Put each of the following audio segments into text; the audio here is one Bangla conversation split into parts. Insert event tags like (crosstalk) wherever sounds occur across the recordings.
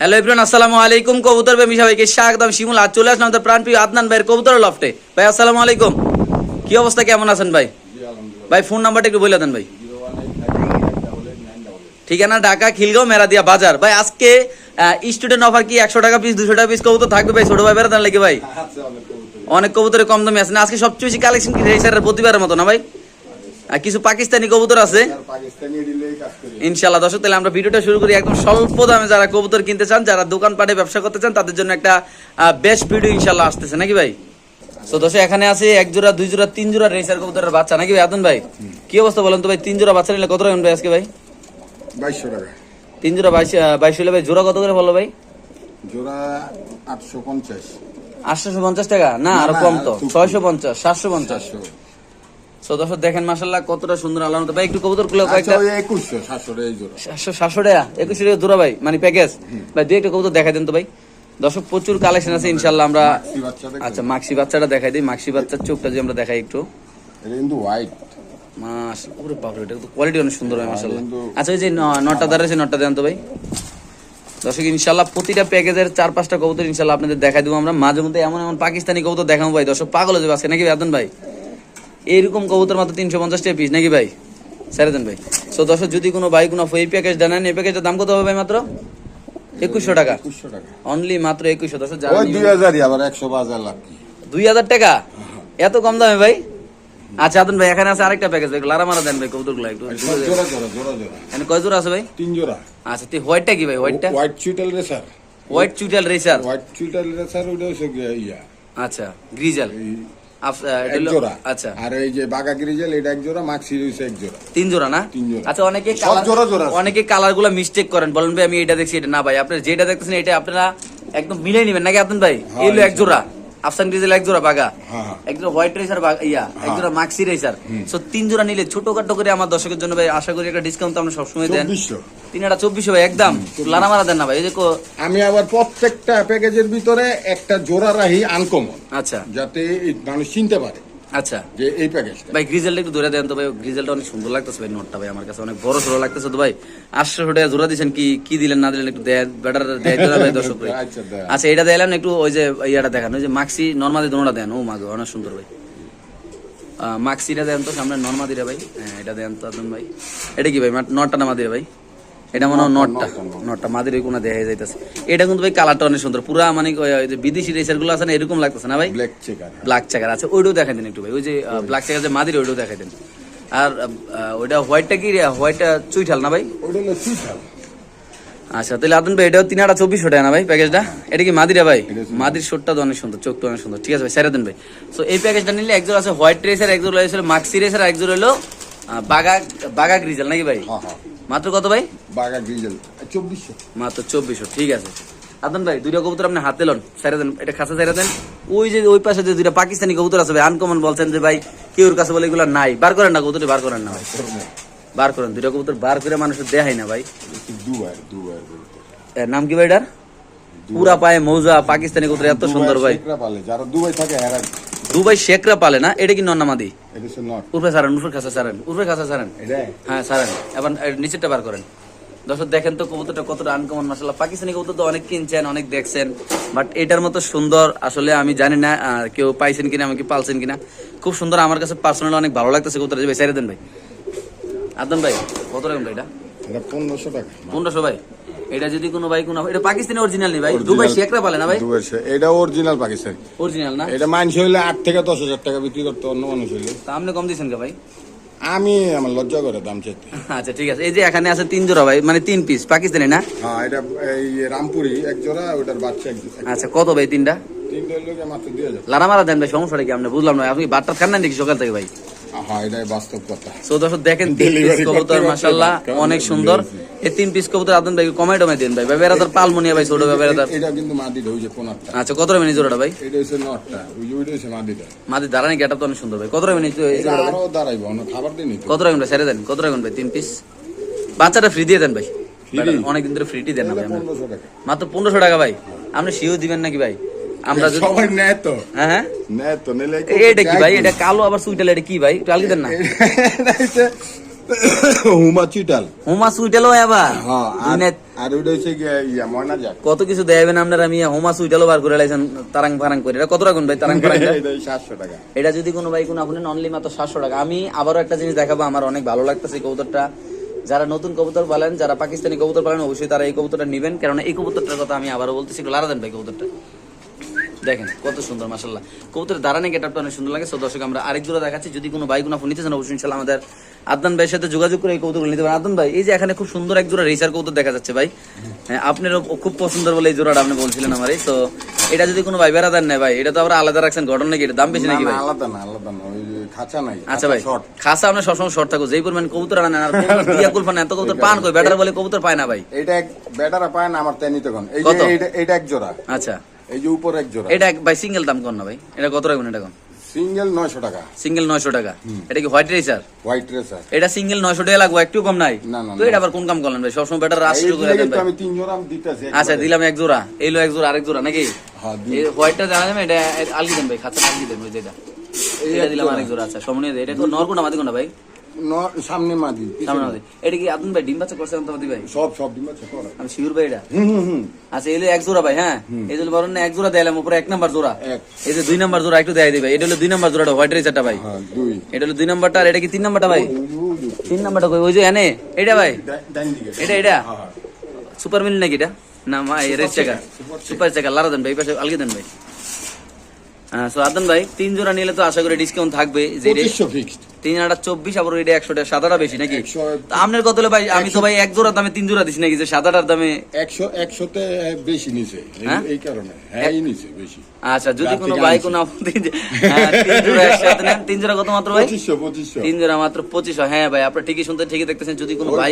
হ্যালো ইব্রান আসসালামু আলাইকুম। কবুতর প্রেমী সবাইকে স্বাগতম। শিমুল আজ চলে আসলাম আমাদের প্রাণপ্রিয় আদনান ভাইয়ের কবুতর লফটে ভাই আসসালামু আলাইকুম। কি অবস্থা কেমন আছেন ভাই? ভাই ফোন নাম্বারটা একটু বলে দেন ভাই। ঠিকানা ঢাকা খিলগাঁও মেরাদিয়া বাজার। ভাই আজকে স্টুডেন্ট অফার কি একশো টাকা পিস দুশো টাকা পিস কবুতর থাকবে ভাই? ছোট ভাই বেড়াতে লাগে ভাই? অনেক কবুতরে। কম দামে আছে না? আজকে সবচেয়ে বেশি কালেকশন কি রেসারের প্রতিবারের মতো না ভাই? আর কিছু পাকিস্তানি কবুতর আছে? ইনশাল্লাহ দর্শক তাহলে আমরা ভিডিওটা শুরু করি। একদম স্বল্প দামে যারা কবুতর কিনতে চান যারা দোকানপাটে ব্যবসা করতে চান তাদের জন্য একটা বেস্ট ভিডিও ইনশাল্লাহ আসতেছে। নাকি ভাই? তো দর্শক এখানে আছে এক জোড়া দুই জোড়া তিন জোড়া রেসার কবুতরের বাচ্চা। নাকি ভাই আদন ভাই? কি অবস্থা বলেন তো ভাই? তিন জোড়া বাচ্চা নিলে কত টাকা ভাই আজকে ভাই? বাইশশো টাকা। তিন জোড়া বাইশ বাইশ হলে ভাই জোড়া কত করে বলো ভাই? জোড়া আটশো পঞ্চাশ। আটশোশো পঞ্চাশ টাকা? না আরও কম তো। ছয়শো পঞ্চাশ সাতশো পঞ্চাশ। দর্শক দেখেন মাসাল্লাহ কতটা সুন্দর আল্লাহ ভাই একটু কবুতরগুলো আচ্ছা কয়েকটা একুশশো সাতশো টাকা একুশশো জোড়া। ভাই মানে প্যাকেজ ভাই দুই একটা কবুতর দেখাই দেন তো ভাই। দর্শক প্রচুর কালেকশন আছে ইনশাল্লাহ আমরা দেখো। আচ্ছা মাক্সি বাচ্চাটা দেখাই দিই। মাক্সি বাচ্চার চোখটা যদি আমরা দেখাই একটু। কিন্তু হোয়াইট মাস ওরে বাপরে এটা তো কোয়ালিটি অনেক সুন্দর হয় মাশাআল্লাহ। আচ্ছা ওই যে ন- নটটা দাঁড়া আছে নটটা দেন তো ভাই। দর্শক ইনশাল্লাহ প্রতিটা প্যাকেজের চার পাঁচটা কবুতর ইনশাল্লাহ আপনাদের দেখাই দেবো আমরা। মাঝে মধ্যে এমন এমন পাকিস্তানি কবুতর দেখাবো ভাই। দর্শক পাগল হয়ে যাবে আজকে নাকি বেতন ভাই? এইরকম কবুতর মাত্র তিনশো পঞ্চাশ টাকা পিস নাকি ভাই? ছেড়ে দেন ভাই। সো দর্শক যদি কোনো ভাই কোনো এই প্যাকেজ নেন এই প্যাকেজের দাম কত হবে ভাই মাত্র? একুশশো টাকা। অনলি মাত্র একুশশো। দর্শক দুই হাজারই আবার একশো বাজার লাখ দুই হাজার টাকা? এত কম দামে ভাই? আচ্ছা আদন ভাই এখানে আছে আরেকটা প্যাকেজ ভাই লারা মারা দেন ভাই কবুতরগুলো একটু জোড়া জোড়া জোড়া জোড়া। এখানে কয় জোড়া আছে ভাই? তিন জোড়া। আচ্ছা তুই হোয়াইটটা কি ভাই হোয়াইটটা হোয়াইট চুইটাল রেসার হোয়াইট চুইটাল রেসার হোয়াইট চুইটাল রেসার ওটা হচ্ছে ইয়া। আচ্ছা গ্রিজাল আচ্ছা। আর এই যে বাগা গ্রিজেল এটা এক জোড়া মাক্সি রয়েছে এক জোড়া তিন জোড়া না? তিন জোড়া। আচ্ছা অনেকে জোড়া জোড়া অনেকে কালারগুলো মিস্টেক করেন। বলেন ভাই আমি এটা দেখছি এটা না ভাই। আপনারা যেটা দেখতেছেন এটা আপনারা একদম মিলে নিবেন। নাকি আপনার ভাই? এলো হলো এক জোড়া। আফসান গ্রিজেল এক জোড়া বাগা হ্যাঁ, হ্যাঁ। এক জোড়া হোয়াইট রেসার ইয়া এক মাক্সি রেসার সো তিন জোড়া নিলে ছোটখাটো করে আমার দর্শকের জন্য ভাই আশা করি একটা ডিসকাউন্ট আমরা সবসময় দেন। তিন একটা চব্বিশশো ভাই একদম। লানা মারা দেন না ভাই এই যে আমি আবার প্রত্যেকটা প্যাকেজের ভিতরে একটা জোড়া রাহি আনকমন আচ্ছা। যাতে মানুষ চিনতে পারে। আচ্ছা। যে এই প্যাকেজটা ভাই গ্রিজেলটা একটু ধরে দেন তো ভাই গ্রিজেলটা অনেক সুন্দর লাগতেছে ভাই নোটটা ভাই আমার কাছে অনেক বড় সড়ো লাগতেছে তো ভাই। আটশো টাকা জোড়া দিচ্ছেন কি কি দিলেন না দিলেন একটু দেয় বেটার দেয় তো ভাই দর্শক ভাই। আচ্ছা, আচ্ছা এটা দিলাম একটু ওই যে ইয়াটা দেখান ওই যে মাক্সি নর্মাদি দোনোটা দেন। ও মাগো অনেক সুন্দর ভাই। মাক্সিটা দেন তো সামনে নর্মাদিরা ভাই। হ্যাঁ এটা দেন তো একদম ভাই। এটা কি ভাই নটটা না মাদিরা ভাই। এটা মনে হয় নটটা। নটটা মাদির কোনো দেখা যাইতেছে। এটা কিন্তু ভাই কালারটা অনেক সুন্দর। পুরা মানে ওই যে বিদেশি রেসারগুলো আছে না এরকম লাগতেছে না ভাই? ব্ল্যাক চেকার ব্ল্যাক চেকার আছে। ওইটাও দেখাই দেন একটু ভাই। ওই যে ব্ল্যাক চেকার যে মাদির ওইটাও দেখাই দেন। আর ওইটা হোয়াইটটা কি হোয়াইটটা চুইঠাল না ভাই? আচ্ছা তাহলে আদন ভাই এটাও তিন চব্বিশশো টাকা না ভাই প্যাকেজটা এটা কি মাদিরা ভাই? মাদির শোটটা তো অনেক সুন্দর চোখটা অনেক সুন্দর। ঠিক আছে ভাই সেরা দেন ভাই। সো এই প্যাকেজটা নিলে একজন আছে হোয়াইট রেসার একজন রয়েছে মাক্সি রেসার আর একজন হলো বাগা বাগা গ্রিজাল নাকি ভাই? হ্যাঁ হ্যাঁ। মাত্র কত ভাই? বাগা গ্রিজেল চব্বিশশো। মাত্র চব্বিশশো ঠিক আছে। আদন ভাই দুইটা কবুতর আপনি হাতে লন ছেড়ে দেন এটা খাসা ছেড়ে দেন। ওই যে ওই পাশে যে দুইটা পাকিস্তানি কবুতর আছে ভাই আনকমন বলছেন যে ভাই কেউর কাছে বলে এগুলো নাই। বার করেন না কবুতরটি বার করেন না ভাই। বার করেন দুইটা কবুতর বার করে মানুষের দেখাই না ভাই। দুবার দুবার নাম কি ভাই এটার? পুরা পায়ে মৌজা পাকিস্তানি কবুতর এত সুন্দর ভাই। যারা দুবাই থাকে এরা দুবাই শেখরা পালে না এটা কি নন্নামাদি? উর্ফে সারেন উর্ফে খাসা সারেন উর্ফে খাসা সারেন। হ্যাঁ সারেন। এবার নিচেরটা বার করেন। দর্শক দেখেন তো কবুতরটা কতটা আনকমন মাসাল্লাহ পাকিস্তানি কবুতর তো অনেক কিনছেন অনেক দেখছেন বাট এটার মতো সুন্দর আসলে আমি জানি না কেউ পাইছেন কিনা আমাকে পালছেন কিনা। খুব সুন্দর আমার কাছে পার্সোনালি অনেক ভালো লাগতেছে কবুতর ভাই সাইরে দেন ভাই। আদন ভাই কত রকম ভাই এটা? এটা পনেরোশো টাকা। পনেরোশো ভাই? এটা যদি কোনো ভাই কোনো এটা পাকিস্তানি অরিজিনাল নেই ভাই? দুবাই শেখরা পালে না ভাই? দুবাই এটা অরিজিনাল পাকিস্তান। অরিজিনাল না? এটা মানুষ হইলে আট থেকে দশ হাজার টাকা বিক্রি করতে অন্য মানুষ হইলে। তা আপনি কম দিয়েছেন কে ভাই? আমি আমার লজ্জা করে দাম চাইতে। আচ্ছা ঠিক আছে। এই যে এখানে আছে তিন জোড়া ভাই মানে তিন পিস পাকিস্তানি না? হ্যাঁ এটা এই রামপুরি এক জোড়া ওটার বাচ্চা এক জোড়া। আচ্ছা কত ভাই তিনটা? তিনটে লোকে মাত্র দুই হাজার। লারা মারা দেন ভাই সমস্যাটা কি আপনি বুঝলাম না আপনি বাট্টার খান না নাকি সকাল থেকে ভাই। হ্যাঁ এটাই বাস্তব কথা। সো দর্শক দেখেন তিন পিস কবুতর করতে করতে মাসাল্লাহ কেমন অনেক সুন্দর। এই তিন পিস কবুতর আদন ভাই কমাই টমাই দেন ভাই। বেড়াদার পালমনিয়া ভাই ছোট বেড়াদার এটা কিন্তু মাদিটা ওই যে কোনারটা। আচ্ছা কত রকমের জোড়াটা ভাই? এটা হচ্ছে নটটা ওই যে ওইটা হচ্ছে মাদিটা। মাদি দাঁড়ানি তো অনেক সুন্দর ভাই। কত জোড়াটা? আরও দাঁড়াইবো খাবার দিন কত ভাই? ছেড়ে দেন কত রকম ভাই? তিন পিস বাচ্চাটা ফ্রি দিয়ে দেন ভাই? অনেকদিন ধরে ফ্রিটি দেন না ভাই। মাত্র পনেরোশো টাকা ভাই। আপনি শিও দিবেন নাকি ভাই? আমরা সবাই নেয় তো হ্যাঁ। নেয় তো নিলে এটা কি ভাই? এটা কালো আবার সুইটাল এটা কি ভাই? আলগি দেন না। এটা (laughs) হচ্ছে হুমা চিটাল আবার। হ্যাঁ আর- ওইটা হচ্ছে ইয়া ময়না যাক কত কিছু দেবেন আপনারা আমি হোমা সুইটালো বার করে লাইছেন তারাং ফারাং করে। এটা কত রাখুন ভাই তারাং ফারাং (laughs) সাতশো টাকা। এটা যদি কোনো ভাই কোনো আপনি অনলি মাত্র সাতশো টাকা। আমি আবারও একটা জিনিস দেখাবো আমার অনেক ভালো লাগতেছে এই কবুতরটা। যারা নতুন কবুতর পালেন যারা পাকিস্তানি কবুতর পালেন অবশ্যই তারা এই কবুতরটা নেবেন। কারণ এই কবুতরটার কথা আমি আবারও বলতেছি একটু লারা দেন ভাই কবুতরটা। দেখেন কত সুন্দর মাসাল্লাহ কবুতরের দাঁড়ানি গেটআপটা অনেক সুন্দর লাগে। সো দর্শক আমরা আরেক জোড়া দেখাচ্ছি। যদি কোনো ভাই কোনো ফোন নিতে চান অবশ্যই ইনশাল্লাহ আমাদের আদনান ভাইয়ের সাথে যোগাযোগ করে এই কবুতরগুলো নিতে পারেন। আদনান ভাই এই যে এখানে খুব সুন্দর এক জোড়া রেসার কবুতর দেখা যাচ্ছে ভাই। হ্যাঁ, আপনারও খুব পছন্দ বলে এই জোড়াটা আপনি বলছিলেন আমার এই। তো এটা যদি কোনো ভাই বেড়াদার নেয় ভাই এটা তো আবার আলাদা রাখছেন। ঘটনা নাকি এটা? দাম বেশি নাকি ভাই? আলাদা না আলাদা না। ওই খাঁচা নাই আচ্ছা ভাই শর্ট খাসা আপনার সবসময় শর্ট থাকো। যেই পরিমাণ কবুতর আনেন আর কবুতর (laughs) পান কই? ব্যাটার বলে কবুতর পায় না ভাই। এটা ব্যাটারা পায় না আমার তাই নিতে কোন এই যে এইটা এক জোড়া। আচ্ছা। এই যে উপর এক জোড়া। এটা ভাই সিঙ্গেল দাম কোন না ভাই। এটা কত রাখবেন এটা কোন? সিঙ্গেল নয়শো টাকা। সিঙ্গেল নয়শো টাকা। এটা কি হোয়াইট রেসার হোয়াইট রেসার এটা সিঙ্গেল নয়শো টাকা লাগবে একটু কম নাই। তো এটা আবার কোন কাম করলেন ভাই? সবসময় ব্যাটার রাশ শুরু করে দেন ভাই। আমি তিন জোড়া আমি দিতেছি আচ্ছা দিলাম এক জোড়া। এইলো এক জোড়া আরেক জোড়া নাকি? হ্যাঁ, এই হোয়াইটটা জানা যাবে এটা আলগি দেন ভাই খাতা আলগি দেন ওই যেটা এটা। দিলাম আরেক জোড়া আচ্ছা সমনীয় এটা কোন নর কোন আমাদের কোন ভাই? সামনে মাদি। সামনে আমাদের এটা কি আপনি ভাই ডিম বাচ্চা করছেন তো ভাই? সব সব ডিম আছে করা। আমি শিওর ভাই এটা? হুম হুম আচ্ছা এলো এক জোড়া ভাই হ্যাঁ? এই যে বলেন না এক জোড়া দিলাম উপরে এক নাম্বার জোড়া। এই যে দুই নাম্বার জোড়া একটু দেয় দিবে। এটা হলো দুই নাম্বার জোড়াটা হোয়াইট রেসারটা ভাই। হ্যাঁ দুই। এটা হলো দুই নাম্বারটা আর এটা কি তিন নাম্বারটা ভাই? তিন নাম্বারটা কই? ওই যে এনে এটা ভাই। এটা এটা? হ্যাঁ, হ্যাঁ। সুপার মিল নাকি এটা? না মা রেড চেকার সুপার চেকার লারা দেন ভাই পাশে আলগে দেন ভাই। হ্যাঁ সো আদন ভাই তিন জোড়া নিলে তো আশা করি ডিসকাউন্ট থাকবে যে fixed। তিন আটা চব্বিশ আবার এটা একশো টাকা সাদাটা বেশি নাকি? আপনার কত হলো ভাই? আমি তো ভাই এক জোড়া দামে তিন জোড়া দিছি নাকি যে সাদাটার দামে? একশো একশোতে বেশি নিছে এই- হ্যাঁ? কারণে। হ্যাঁ নিছে বেশি। আচ্ছা যদি কোনো ভাই কোনো হ্যাঁ, তিন জোড়া একসাথে নেন তিন জোড়া কত মাত্র ভাই? পঁচিশশো পঁচিশশো। তিন জোড়া মাত্র পঁচিশ হ্যাঁ ভাই আপনার ঠিকই শুনতে ঠিকই দেখতেছেন যদি কোনো ভাই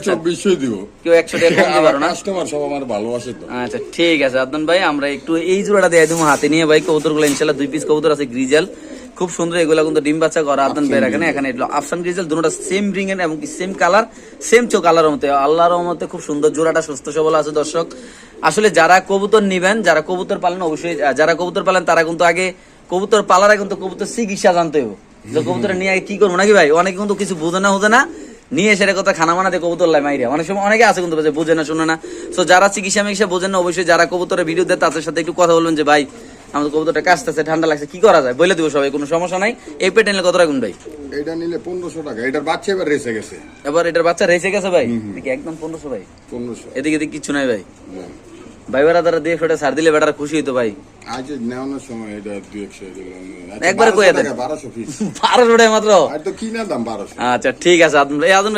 চব্বিশশোই দিব। কেউ একশো টাকা কম না? কাস্টমার সব আমার ভালোবাসে তো। আচ্ছা ঠিক আছে আদনান ভাই আমরা একটু এই জোড়াটা দিয়ে দেবো হাতে নিয়ে ভাই। কবুতরগুলো ইনশাল্লাহ দুই পিস কবুতর আছে গ্রিজেল খুব সুন্দর এগুলা কিন্তু ডিম বাচ্চা করা আদনান ভাই এখানে এখানে এগুলো আফসান গ্রিজেল দুটোটা সেম রিং এর এবং সেম কালার সেম চোখ কালারের মতো আল্লাহর মতে খুব সুন্দর জোড়াটা সুস্থ সবল আছে দর্শক। আসলে যারা কবুতর নিবেন যারা কবুতর পালেন অবশ্যই যারা কবুতর পালেন তারা কিন্তু আগে কবুতর পালার কিন্তু কবুতর চিকিৎসা জানতে হবে যে কবুতর নিয়ে আগে কি করব নাকি ভাই? অনেকে কিন্তু কিছু বোঝে না বোঝে না। নিয়ে এসে কথা খানা মানাতে কবুতর লাই মাইরে। অনেক সময় অনেকে আছে কিন্তু বোঝে না শুনে না। সো যারা চিকিৎসা মিকিৎসা বোঝেন না অবশ্যই যারা কবুতরের ভিডিও দেয় তাদের সাথে একটু কথা বলবেন যে ভাই আমাদের কবুতরটা কাশতেছে ঠান্ডা লাগছে কি করা যায়? বলে দিব সবাই কোনো সমস্যা নাই। এই পেটে নিলে কত রাখুন ভাই? এটা নিলে পনেরোশো টাকা এটার বাচ্চা এবার রেসে গেছে। এবার এটার বাচ্চা রেসে গেছে ভাই? নাকি একদম পনেরোশো ভাই? পনেরোশো। এদিকে কিছু নাই ভাই। ভাই বেড়া তারা দিয়ে ফেটে সার দিলে বেটারা খুশি হইতো ভাই। আজ নেওয়ানোর সময় এটা দুই একশো দিলাম। একবারে দেন। বারোশো পিস (laughs) বারোশো টাকা মাত্র? আর তো কিনা দাম বারোশো। আচ্ছা ঠিক আছে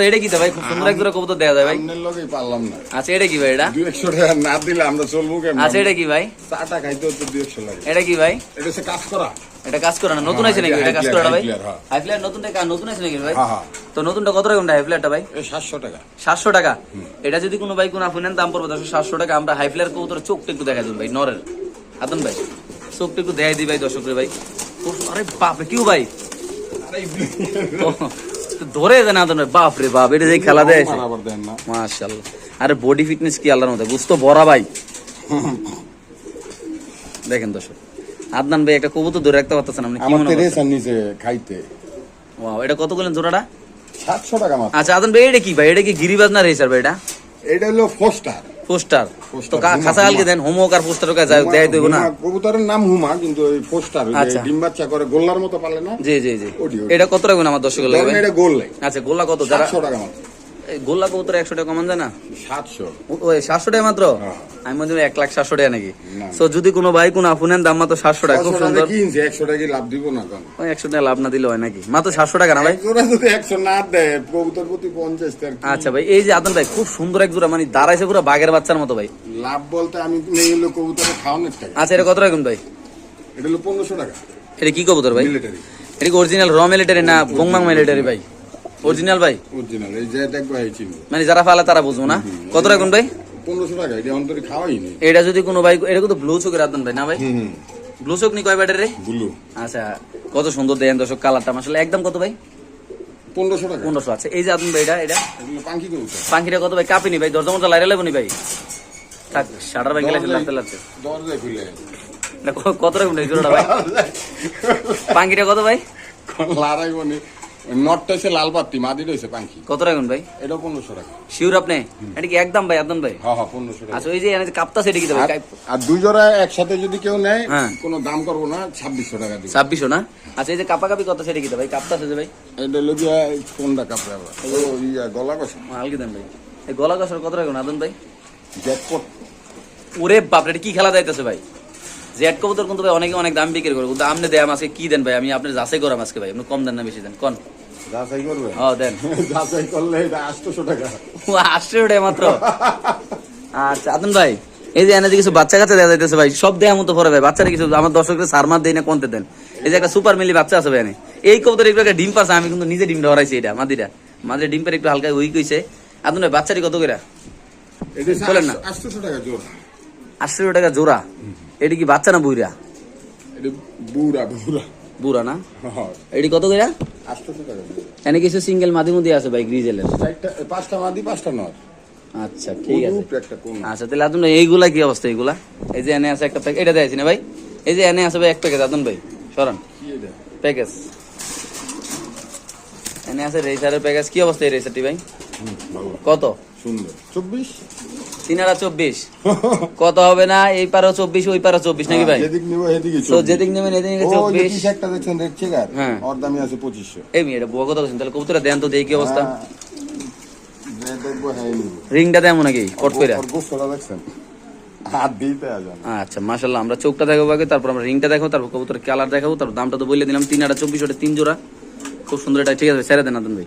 এটা কি তো ভাই? খুব সুন্দর এক কবুতর দেওয়া যায় ভাই। আপনার লগেই পারলাম না। আচ্ছা এটা কি ভাই এটা? দুই একশো টাকা না দিলে আমরা চলবো কেমন? আচ্ছা এটা কি ভাই? চাটা খাইতে হচ্ছে দুই একশো লাগে। এটা কি ভাই? এটা হচ্ছে কাজ করা এটা কাজ করে না। নতুন হ্যাঁ, আছে নাকি? এটা এটা কাজ করে না ভাই? হ্যাঁ। হাই নতুনটা কা- নতুন আছে নাকি ভাই? হ্যাঁ হ্যাঁ। তো নতুনটা কত রকম হাই ভাই? এই সাতশো টাকা। সাতশো টাকা? এটা যদি কোনো ভাই কোনো দাম পড়বে দশ সাতশো টাকা। আমরা হাই কবুতর চোখটা একটু দেখা ভাই নরের। ভাই চোখটা একটু দেখাই দিই ভাই ভাই। আরে বাপরে কিউ ভাই? ধরে দেন আতন ভাই? বাপ রে বাপ এটা যে খেলা দেয়। মাশাল্লাহ আরে বডি ফিটনেস কি আল্লাহর মধ্যে বুঝতো বড়া ভাই। (laughs) দেখেন দর্শক। আদনান ভাই একটা কবুতর ধরে রাখতে পারতেছেন আপনি আমার তো করছেন? রেস নিচে খাইতে। ওয়াও এটা কত করলেন জোড়াটা? সাতশো টাকা মাত্র। আচ্ছা আদন ভাই এটা কি ভাই? এটা কি গিরিবাজ না রেসার ভাই এটা? এটা হলো ফোস্টার পোস্টার পোস্টার, তো কা- খাসা হুমা। দেন হোমওয়ার্ক আর পোস্টার কাজ দেয় দেবো না? কবুতরের নাম হুমা কিন্তু ওই ফোস্টার আচ্ছা। ডিম বাচ্চা করে গোল্লার মতো পালে না? জি জি জি। এটা কত রাখবেন আমার দর্শক ধরেন এটা গোল আচ্ছা গোল্লা কত? যারা সাতশো টাকা মাত্র। গোল্লা কবুতর একশো টাকা কমান যায় না সাতশো। ওই সাতশো টাকা মাত্র? হ্যাঁ। আমি মনে হয় এক লাখ সাতশো টাকা নাকি। তো যদি কোনো ভাই কোনো আফুনেন দাম মাত্র সাতশো টাকা। খুব সুন্দর। একশো টাকা লাভ দিব না ওই একশো টাকা লাভ না দিলে হয় নাকি? মাত্র সাতশো টাকা না ভাই? একশো না দেয় কবুতর প্রতি পঞ্চাশ টাকা আচ্ছা ভাই এই যে আদন ভাই খুব সুন্দর এক জোড়া মানে দাঁড়াইছে পুরো বাঘের বাচ্চার মতো ভাই। লাভ বলতে আমি নেই হলো কবুতরের খাওয়ানোর টাকা। আচ্ছা এটা কত রাখুন ভাই? এটা হলো পনেরোশো টাকা। এটা কি কবুতর ভাই? মিলিটারি এটা কি অরিজিনাল র মিলিটারি না বোংমাং মিলিটারি ভাই? অরিজিনাল ভাই? অরিজিনাল এই যে দেখব এই চিনবো মানে যারা ফালে তারা বুঝব না। কত রাখুন ভাই? পনেরোশো টাকা এটা অন্তরে খাওয়াই এটা যদি কোনো ভাই এটা কিন্তু ব্লু চোখের আদন ভাই না ভাই? ব্লু চোখ নি কয় ব্যাটারি রে? বুলু আচ্ছা কত সুন্দর দেন দর্শক কালারটা। আসলে একদম কত ভাই? পনেরোশো টাকা। পনেরোশো আছে এই যে আদন ভাই এটা এটা? পাঙ্কি পাখিটা কত ভাই? কাপিনি ভাই দরজা মতো লাইরা লাগবো নি ভাই? থাক শাটার ভাই গেলে লাগতে লাগতে দরজায় খুলে। কত এই ভাই (laughs) পাখিটা কত ভাই? নটটা হচ্ছে লাল পাত্তি মাদি রয়েছে পাখি। কত রাখুন ভাই? এটা পনেরোশো টাকা। শিওর আপনি? এটা কি একদম ভাই আদন ভাই? হ্যাঁ হ্যাঁ পনেরোশো টাকা। আচ্ছা ওই যে কি আর- দুই জোড়া একসাথে যদি কেউ নেয় হ্যাঁ। কোনো দাম করব না ছাব্বিশশো টাকা দিব। ছাব্বিশশো না? আচ্ছা এই যে কাপা কাপি কত সেটা কি দেবে? ভাই ভাই। এটা হলো গিয়া কোনটা কাপড় আবার? ইয়া গলা কষা। হালকি দেন ভাই। এই গলা কষার কত রাখুন আদন ভাই? জ্যাকপট। ওরে বাপ এটা কি খেলা যাইতেছে ভাই? জেড কবুতর কিন্তু ভাই অনেকে অনেক দাম বিক্রি করে। কিন্তু আপনি দেয় আজকে কি দেন ভাই? আমি আপনার যাচাই করাম আজকে ভাই আপনি কম দেন না বেশি দেন। কোন? যাচাই করবে? ও দেন। (laughs) যাচাই করলে এটা টাকা। ও ওটা মাত্র? আচ্ছা আদন ভাই এই যে এনে কিছু বাচ্চা কাচ্চা দেওয়া যাইতেছে ভাই সব দেওয়ার মতো পরে ভাই। বাচ্চারা কিছু আমার দর্শকদের সারমার দেয় না কোনতে দেন? এই যে একটা সুপার মিলি বাচ্চা আছে ভাই। এই কবুতর একটু একটা ডিম পাচ্ছে আমি কিন্তু নিজে ডিম ধরাইছি এটা মাদিরা। মাদিরা ডিম পেরে একটু হালকা উইক হইছে। আদন ভাই বাচ্চাটি কত করে বলেন না। আটশোশো টাকা জোর আটশো টাকা জোড়া? এটি কি বাচ্চা না বুইরা বুড়া বুড়া। বুড়া না? হ্যাঁ। এটি কত জোর। এনে কিছু সিঙ্গেল মাঝে মধ্যে আছে ভাই গ্রিজেলের পাঁচটা মাদি পাঁচটা নয় আচ্ছা ঠিক আছে। আচ্ছা তাহলে ভাই এইগুলা কি অবস্থা এইগুলা? এই যে এনে আছে একটা প্যাকেট এটা দেখাইছি না ভাই? এই যে এনে আছে ভাই এক প্যাকেট আদন ভাই সরান। প্যাকেজ এনে আছে রেসারের প্যাকেজ কি অবস্থা এই রেসারটি ভাই? কত? সুন্দর। চব্বিশ? তিন হাজার চব্বিশ। কত হবে না? এই পারো চব্বিশ ওই পারো চব্বিশ নাকি ভাই? যেদিক নেবেন এদিকে চব্বিশ। একটা দেখছেন রেড চেকার হ্যাঁ। ওর দামি আছে পঁচিশশো। এই মেয়ে এটা বুয়া কথা বলছেন তাহলে কবুতরা দেন তো দেখি কি অবস্থা। হ্যাঁ, হ্যাঁ রিংটা দেমন নাকি কট আচ্ছা মাশাল্লাহ আমরা চোখটা দেখাবো আগে তারপর আমরা রিংটা দেখাবো তারপর কবুতর কালার দেখাবো তারপর দামটা তো বলে দিলাম তিন আটা চব্বিশ ওটা তিন জোড়া। খুব সুন্দর এটা ঠিক আছে সেরে দেন আদন ভাই।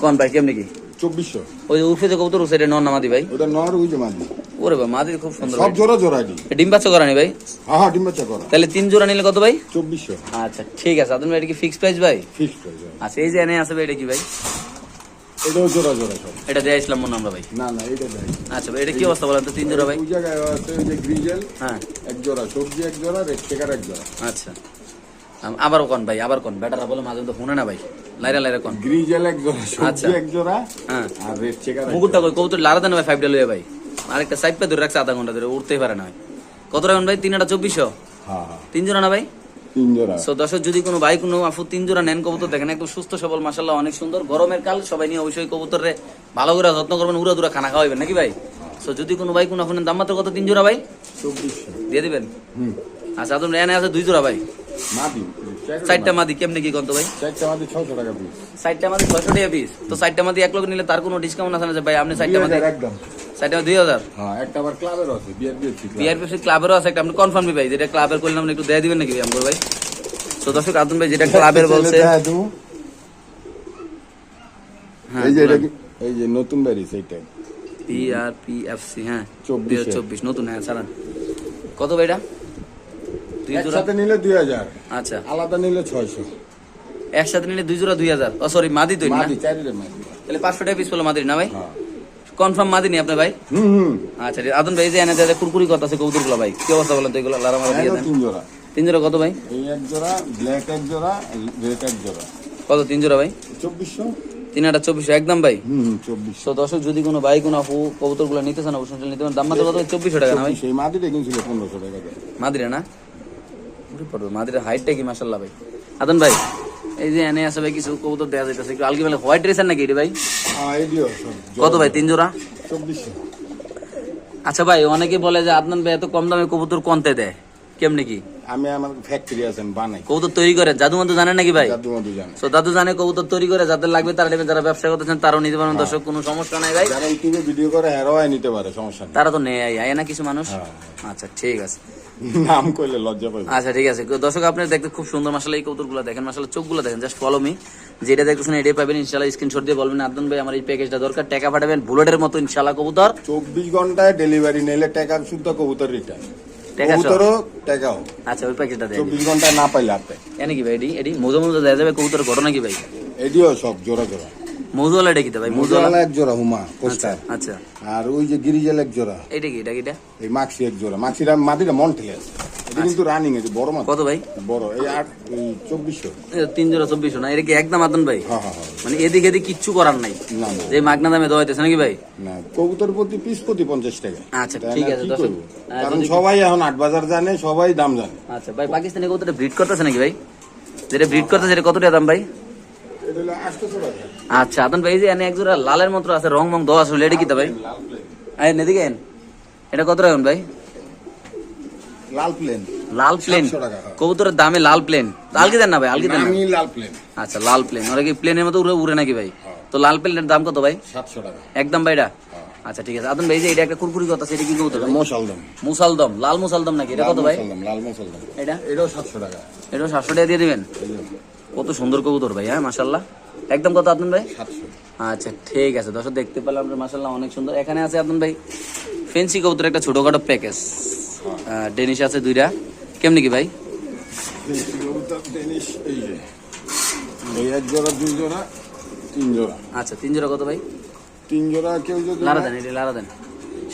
কোন ভাই কেমনি কি? চব্বিশশো। ওই যে যে কবুতর উঠছে এটা নন নামাদি ভাই? ওটা নর ওই যে মাদি। ওরে ভাই মাদি খুব সুন্দর সব জোড়া জোড়া দি ডিম বাচ্চা করানি ভাই? হ্যাঁ হ্যাঁ ডিম বাচ্চা করা। তাহলে তিন জোড়া নিলে কত ভাই? চব্বিশশো। আচ্ছা ঠিক আছে। আদন ভাই এটা কি ফিক্স প্রাইস ভাই? ফিক্সড হয়ে। আচ্ছা এই যে এনে আছে ভাই এটা কি ভাই? এটাও জোড়া জোড়া সব। এটা দেয়া ইসলাম মনে আমরা ভাই। না না এটা দেয়। আচ্ছা ভাই এটা কি অবস্থা বলেন তো তিন জোড়া ভাই? ওই জায়গায় আছে ওই যে গ্রিজেল হ্যাঁ। এক জোড়া সবজি এক জোড়া রেড এক জোড়া। আচ্ছা। আবার কোন ভাই আবার কোন? বেটারা বলে মাঝে শুনে না ভাই। লাইরা লাইরা কোন? গ্রিজেল এক জোড়া আচ্ছা। এক জোড়া হ্যাঁ। আর রেড চেকার মুকুটটা কই কবুতর লারা দেন ভাই ফাইভটা লইয়া ভাই। আরেকটা সাইড পে ধরে রাখছে আধা ঘণ্টা ধরে উঠতেই পারে না ভাই। কত রাখুন ভাই তিন আটা চব্বিশশো? হ্যাঁ হ্যাঁ। তিন জোড়া না ভাই? সো দর্শক যদি কোনো ভাই কোনো আফু তিন জোড়া নেন কবুতর দেখেন একদম সুস্থ সবল মাসাল্লাহ অনেক সুন্দর। গরমের কাল সবাই নিয়ে অবশ্যই কবুতরে ভালো করে যত্ন করবেন উড়া দুরা খানা খাওয়াবেন নাকি ভাই? সো যদি কোনো ভাই কোনো আপনার দাম মাত্র কত? তিন জোড়া ভাই? চব্বিশশো। দিয়ে দিবেন? আচ্ছা তুমি এনে আছে দুই জোড়া ভাই? মাদি চারটা মাদি। কেমনে কি কত ভাই? চারটা মাদি ছশো টাকা পিস চারটা মাদি ছয়শো টাকা পিস তো চারটা মাদি এক লোক নিলে তার কোনো ডিসকাউন্ট আছে না যে ভাই আপনি চারটা মাদি একদম। চারটা দুই হাজার? হ্যাঁ একটা আবার ক্লাবের আছে বিআরপিএফসি ক্লাবেরও একটা আপনি কনফার্ম ভাই যেটা ক্লাবের করলে আপনি একটু দিয়ে দিবেন নাকি আমগর ভাই? তো দর্শক আতুন ভাই যেটা ক্লাবের (laughs) বলছে হ্যাঁ এই যে এটা এই যে নতুন বেরিয়েছে এইটা পিআরপিএফসি হ্যাঁ চব্বিশে। চব্বিশ নতুন হ্যাঁ ছাড়ান। কত ভাই এটা? দুই জোড়া? একসাথে নিলে দুই হাজার। আচ্ছা। আলাদা নিলে ছয়শো। একসাথে নিলে দুই জোড়া দুই হাজার? ও সরি মাদি না? মাদি তাহলে পাঁচশো টাকা পিস পেল মাদি না ভাই? হ্যাঁ। কনফার্ম মাদি নি আপনার ভাই? হুম হুম। আচ্ছা আদন ভাই যে এনে কুরকুরি কৌতুকগুলো ভাই কি অবস্থা বলেন তো এগুলো? লারা মারা দিয়ে দেন। তিন জোড়া। তিন জোড়া কত ভাই? এই এক জোড়া ব্ল্যাক এক জোড়া রেড এক জোড়া। কত তিন জোড়া ভাই? চব্বিশশো। তিন হাজার চব্বিশশো একদম ভাই? চব্বিশশো। তো দর্শক যদি কোনো ভাই কোনো আপু কবুতরগুলো নিতে চান অবশ্যই নিতে পারেন। দাম মাত্র কত? চব্বিশশো টাকা না ভাই? সেই মাদিটা কিনছিল পনেরোশো টাকা। মাদিরা না? উঠে পড়বে। মাদিরা হাইটটা কি মাসাল্লাহ ভাই? আদন ভাই এই যে এনে আছে ভাই কিছু কবুতর দেওয়া যাইতেছে। একটু আলগি বেলা হোয়াইট ড্রেসার নাকি এটি ভাই? হ্যাঁ কত ভাই তিন জোড়া? আচ্ছা ভাই অনেকে বলে যে আদনান ভাই এত কম দামে কবুতর কনতে দেয়? কেমনি কি? আমি আমার ফ্যাক্টরি আছে আমি বানাই। কবুতর তৈরি করে জাদু মতো জানেন নাকি ভাই? জাদু মাদু জানে। তো দাদু জানে কবুতর তৈরি করে যাদের লাগবে তারা নেবেন যারা ব্যবসা করতেছেন তারাও নিতে পারেন। দর্শক কোনো সমস্যা নাই ভাই। যারা ইউটিউবে ভিডিও করে হেরোয় নিতে পারে সমস্যা নেই। তারা তো নেয় আয় না কিছু মানুষ? হ্যাঁ। আচ্ছা ঠিক আছে। নাম কইলে লজ্জা পাইবে আচ্ছা ঠিক আছে। দর্শক আপনি দেখতে খুব সুন্দর মাসালা এই কৌতুকগুলো দেখেন মাসালা চোখগুলো দেখেন জাস্ট ফলো মি যেটা দেখতেছেন এটাই পাবেন ইনশাল্লাহ স্ক্রিনশট দিয়ে বলবেন আদন ভাই আমার এই প্যাকেজটা দরকার টাকা পাঠাবেন বুলেটের মতো ইনশাল্লাহ কবুতর। চব্বিশ ঘন্টায় ডেলিভারি নিলে টাকা শুদ্ধ কবুতর রিটার্ন আচ্ছা ওই দেয় ঘন্টায় না পাইলে আপনি এনে কি ভাই এটি এডি মজা মজা দেওয়া যাবে কবুতর ঘটনা কি ভাই? এডিও সব জোড়া জোড়া। মজুয়ালা এটা কি ভাই মজুয়ালা? এক জোড়া হুমা আচ্ছা আচ্ছা। আর ওই যে গিরিজেল এক জোড়া। এটা কি এটা কি এটা এই মাক্সি এক জোড়া। মাক্সিরা মাদিরা মন ঠেলে আছে। এটা কিন্তু রানিং আছে বড় মাছ কত ভাই? বড় এই আট চব্বিশশো। তিন জোড়া চব্বিশশো না? এটা কি একদম আদন ভাই? হ্যাঁ হ্যাঁ হ্যাঁ। মানে এদিক এদিক কিচ্ছু করার নাই। যে মাগনা দামে দেওয়া হইতেছে নাকি ভাই? না কবুতর প্রতি পিস প্রতি পঞ্চাশ টাকা। আচ্ছা, ঠিক আছে? আহ, কারণ সবাই এখন আট বাজার জানে সবাই দাম জানে। আচ্ছা ভাই পাকিস্তানি কবুতরটা ব্রিড করতেছে নাকি ভাই? যেটা ব্রিড করতেছে এটা কত টাকা দাম ভাই এটা হলো আটশোশো টাকা আচ্ছা আদন ভাই যে এনে এক জোড়া লালের মতো আছে রং মং দেওয়া আসলে এটা কি ভাই? এদিকে আইন। এটা কত রাখুন ভাই? লাল প্লেন লাল প্লেন 700 হ্যাঁ। কবুতরের দামে লাল প্লেন আলকি দেন না ভাই আলকি দেন আমি লাল প্লেন আচ্ছা লাল প্লেন ওরা কি প্লেনের মতো উড়ে উড়ে নাকি ভাই? হ্যাঁ। তো লাল প্লেনের দাম কত ভাই? সাতশো টাকা। একদম ভাইটা হ্যাঁ। আচ্ছা ঠিক আছে। আদন ভাই যে এটা একটা কুরকুরি কথা সেটা কি কবুতর ভাই? মশালদম মুসালদম লাল মুসালদম নাকি? এটা কত ভাই? লাল মশালদম এটা? এটাও সাতশো টাকা। এটা সাতশো টাকা দিয়ে দিবেন। কত সুন্দর কবুতর ভাই হ্যাঁ মাসাল্লাহ একদম কত আদন ভাই? আচ্ছা ঠিক আছে দর্শক দেখতে পেলাম মাসাল্লাহ অনেক সুন্দর। এখানে আছে আদন ভাই ফেন্সি কবুতর একটা ছোটখাটো প্যাকেজ। ডেনিশ আছে দুইটা। কেমনি কি ভাই? এক জোড়া দুই জোড়া তিন জোড়া। আচ্ছা তিন জোড়া কত ভাই? তিন জোড়া কেউ যদি লারা দেন এটা লারা দেন।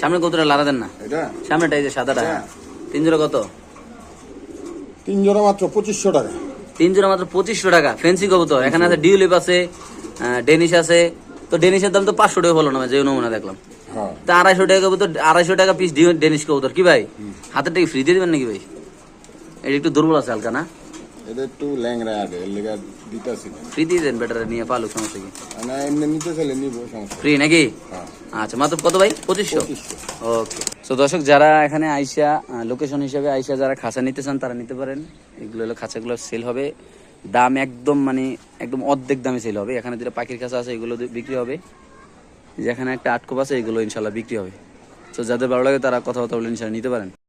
সামনে কতটা লারা দেন না? এটা? সামনেটা এই যে সাদাটা। হ্যাঁ। তিন জোড়া কত? তিন জোড়া মাত্র পঁচিশশো টাকা। তিন জোড়া মাত্র পঁচিশশো টাকা। ফেন্সি কবুতর। এখানে আছে ডিউলিপ আছে ডেনিশ আছে। তো ডেনিশের দাম তো পাঁচশো টাকা হলো না যে নমুনা দেখলাম। হ্যাঁ। তা আড়াইশো টাকা কবুতর আড়াইশো টাকা পিস ডেনিশ কবুতর কি ভাই? হাতের টাকা ফ্রি দিয়ে দেবেন নাকি ভাই? এটা একটু দুর্বল আছে হালকা না? এটা একটু ল্যাংরা আছে এর লেগে দিতেছি ফ্রি দিয়ে দেন বেটার নিয়ে পালুক সমস্যা কি? না এমনি নিতে চাইলে নিব সমস্যা ফ্রি নাকি? হ্যাঁ। আচ্ছা মাত্র কত ভাই? পঁচিশশো? ওকে তো দর্শক যারা এখানে আইসা লোকেশন হিসেবে আইসা যারা খাঁচা নিতে চান তারা নিতে পারেন। এগুলো হলো খাঁচাগুলো সেল হবে। দাম একদম মানে একদম অর্ধেক দামে সেল হবে। এখানে যেটা পাখির খাঁচা আছে এগুলো বিক্রি হবে। যেখানে একটা আটকোপ আছে এগুলো ইনশাল্লাহ বিক্রি হবে। তো যাদের ভালো লাগে তারা কথা বলতে বলে ইনশাল্লাহ নিতে পারেন।